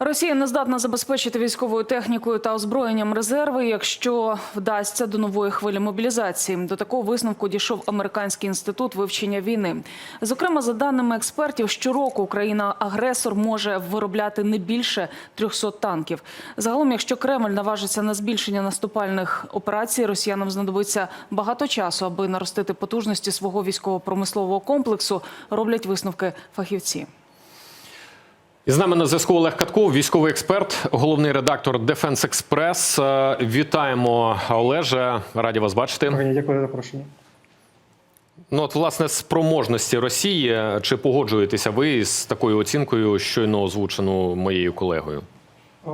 Росія не здатна забезпечити військовою технікою та озброєнням резерви, якщо вдасться до нової хвилі мобілізації. До такого висновку дійшов американський інститут вивчення війни. Зокрема, за даними експертів, щороку Україна-агресор може виробляти не більше 300 танків. Загалом, якщо Кремль наважиться на збільшення наступальних операцій, росіянам знадобиться багато часу, аби наростити потужності свого військово-промислового комплексу. Роблять висновки фахівці. З нами на зв'язку Олег Катков, військовий експерт, головний редактор Дефенс Експрес. Вітаємо, Олеже. Раді вас бачити. Дякую за запрошення. Ну от власне спроможності Росії. Чи погоджуєтеся ви з такою оцінкою, щойно озвучену моєю колегою? Е,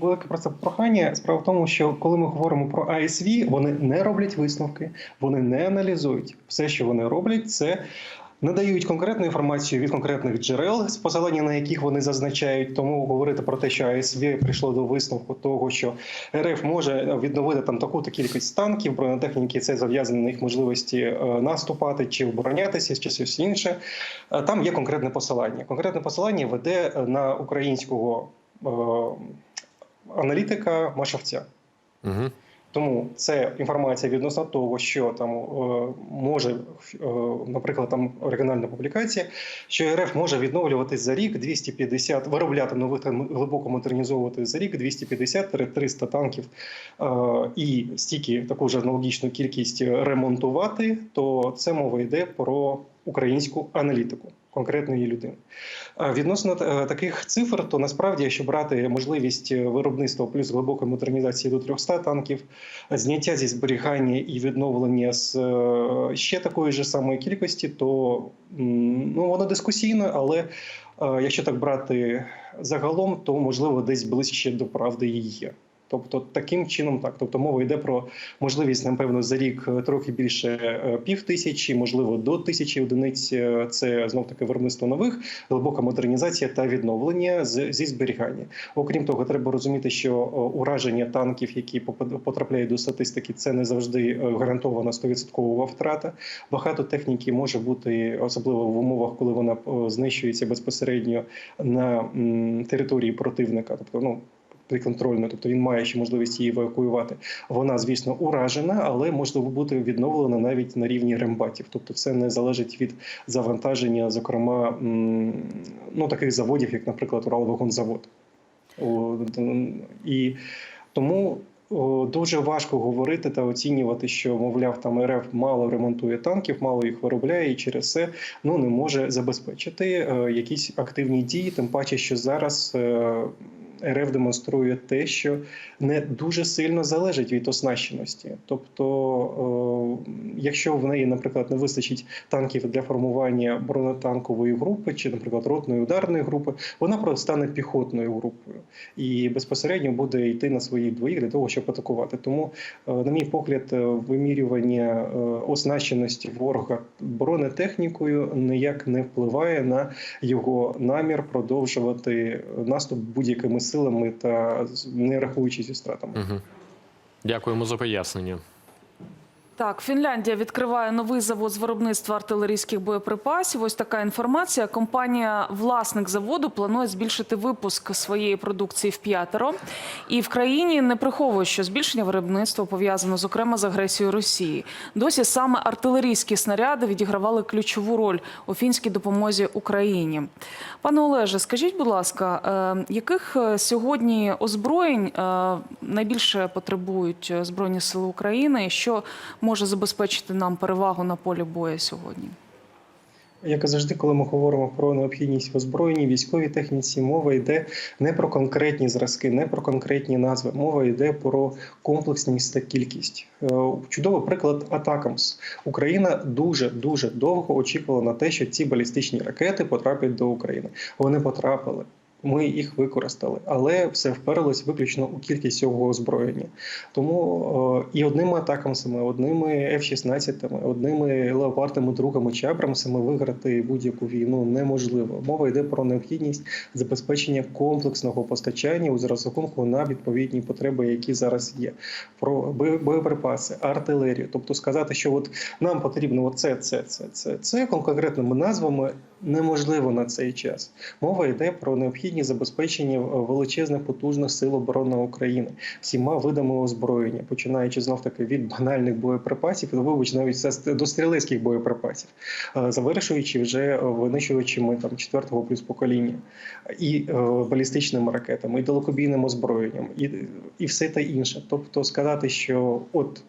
Велике про це прохання. Справа в тому, що коли ми говоримо про ISV, вони не роблять висновки, вони не аналізують. Все, що вони роблять, це надають конкретну інформацію від конкретних джерел, з посилання на яких вони зазначають. Тому говорити про те, що ISV прийшло до висновку того, що РФ може відновити там таку-то кількість танків, бронетехніки, це зав'язане на їх можливості е, наступати чи оборонятися, чи щось інше. Е, Там є конкретне посилання. Конкретне посилання веде е, на українського аналітика Машовця. Угу. Тому це інформація відносно того, що там е, може, е, наприклад, там оригінальна публікація, що РФ може відновлюватись за рік 250, виробляти нових глибоко модернізовувати за рік 250-300 танків е, і стільки таку ж аналогічну кількість ремонтувати, то це мова йде про українську аналітику конкретної людини. Відносно е, таких цифр, то насправді, якщо брати можливість виробництва плюс глибокої модернізації до 300 танків, зняття зі зберігання і відновлення з е, ще такої ж самої кількості, то ну воно дискусійне, але е, якщо так брати загалом, то можливо десь ближче до правди і є. Тобто таким чином, так тобто мова йде про можливість, напевно, за рік е, трохи більше е, пів тисячі, можливо, до тисячі одиниць. Е, Це знов таки виробництво нових, глибока модернізація та відновлення зі зберігання. Окрім того, треба розуміти, що ураження танків, які потрапляють до статистики, це не завжди гарантована 100% втрата. Багато техніки може бути, особливо в умовах, коли вона знищується безпосередньо на території противника, тобто ну підконтрольно, тобто він має ще можливість її евакуювати. Вона, звісно, уражена, але може бути відновлена навіть на рівні рембатів. Тобто, це не залежить від завантаження, зокрема, ну таких заводів, як, наприклад, Уралвагонзавод. І тому дуже важко говорити та оцінювати, що мовляв, там РФ мало ремонтує танків, мало їх виробляє, і через це ну не може забезпечити е, якісь активні дії. Тим паче, що зараз. РФ демонструє те, що не дуже сильно залежить від оснащеності. Тобто, е, якщо в неї, наприклад, не вистачить танків для формування бронетанкової групи чи, наприклад, ротної ударної групи, вона просто стане піхотною групою і безпосередньо буде йти на своїх двоїх для того, щоб атакувати. Тому, е, на мій погляд, е, вимірювання оснащеності ворога бронетехнікою ніяк не впливає на його намір продовжувати наступ будь-якими силами та не рахуючись зі стратами. Угу. Дякуємо за пояснення. Так, Фінляндія відкриває новий завод з виробництва артилерійських боєприпасів. Ось така інформація. Компанія, власник заводу, планує збільшити випуск своєї продукції в п'ятеро. І в країні не приховує, що збільшення виробництва пов'язано зокрема з агресією Росії. Досі саме артилерійські снаряди відігравали ключову роль у фінській допомозі Україні. Пане Олеже, скажіть, будь ласка, е, яких е, сьогодні озброєнь е, найбільше потребують Збройні Сили України? Що може забезпечити нам перевагу на полі бою сьогодні? Як і завжди, коли ми говоримо про необхідність в озброєнні військовій техніці, мова йде не про конкретні зразки, не про конкретні назви. Мова йде про комплексність та кількість. Е, Чудовий приклад Атакамс. Україна дуже дуже довго очікувала на те, що ці балістичні ракети потраплять до України. Вони потрапили. Ми їх використали, але все вперлось виключно у кількість цього озброєння. Тому е, і одними атакамсами, одними F-16, одними леопардами, другими чи абрамсами виграти будь-яку війну неможливо. Мова йде про необхідність забезпечення комплексного постачання у розрахунку на відповідні потреби, які зараз є. Про бо- боєприпаси, артилерію. Тобто сказати, що от нам потрібно оце, це, це, це, це конкретними назвами неможливо на цей час. Мова йде про необхідність забезпечення е, величезних потужних сил оборони України всіма видами озброєння, починаючи знов таки від банальних боєприпасів, ну, вибач, навіть до стрілецьких боєприпасів, е, завершуючи вже винищувачами там четвертого плюс покоління, і е, балістичними ракетами, і далекобійним озброєнням, і, і все те інше. Тобто сказати, що от.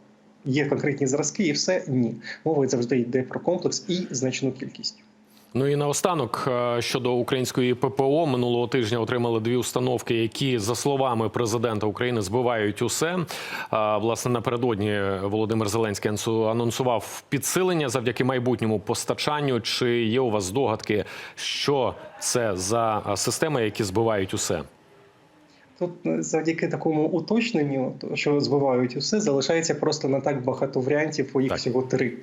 Є конкретні зразки, і все ні. Мова завжди йде про комплекс і значну кількість. Ну і наостанок е, щодо української ППО минулого тижня отримали дві установки, які за словами президента України збивають усе. А, Власне, напередодні Володимир Зеленський анонсував підсилення завдяки майбутньому постачанню. Чи є у вас здогадки, що це за системи, які збивають усе? Тут е, завдяки такому уточненню, що збивають усе, залишається просто не так багато варіантів, бо їх Так. всього три.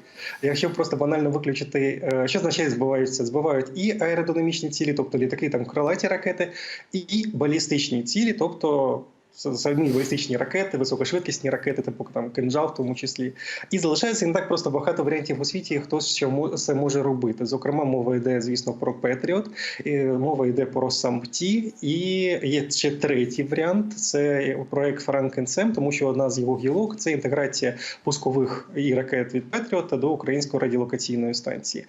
Якщо просто банально виключити, е, що означає збиваються? Збивають і аеродинамічні цілі, тобто літаки, там крилаті ракети, і балістичні цілі, тобто самі балістичні ракети, високошвидкісні ракети, типу там кинжал, в тому числі. І залишається не так просто багато варіантів у світі, хто що це може робити. Зокрема, мова йде, звісно, про Петріот, мова йде про сампті, і є ще третій варіант це проект Frankenstein, тому що одна з його гілок це інтеграція пускових і ракет від Петріота до української радіолокаційної станції.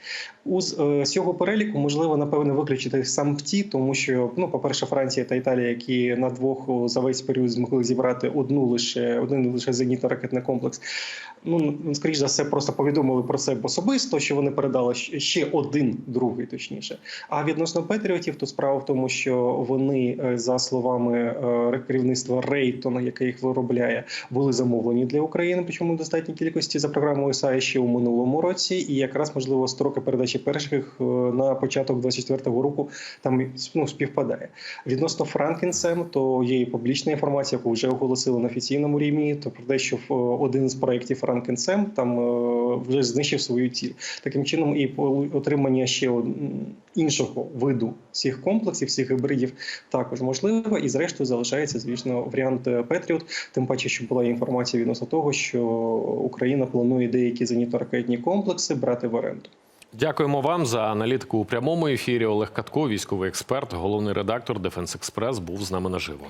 У з е, цього переліку можливо напевно виключити сампті, тому що ну, по-перше, Франція та Італія, які на двох за весь період змогли зібрати одну лише один лише зенітно-ракетний комплекс. Ну скоріш за все, просто повідомили про це особисто, що вони передали ще один другий, точніше. А відносно Петріотів, то справа в тому, що вони, е, за словами е, керівництва Рейтона, яке їх виробляє, були замовлені для України, причому достатній кількості за програмою САІ ще у минулому році. І якраз можливо строки передачі перших е, на початок 24-го року там ну, співпадає. Відносно Франкенсем, то є і публічна інформація, яку вже оголосили на офіційному рівні. То про те, що е, один з проєктів Франкенсем там е, вже знищив свою ціль. Таким чином, і отримання ще іншого виду всіх комплексів, всіх гібридів також можливо. І зрештою залишається, звісно, варіант Петріот. Тим паче, що була інформація відносно того, що Україна планує деякі зенітно-ракетні комплекси брати в оренду. Дякуємо вам за аналітику у прямому ефірі. Олег Катко, військовий експерт, головний редактор Дефенс Експрес, був з нами наживо.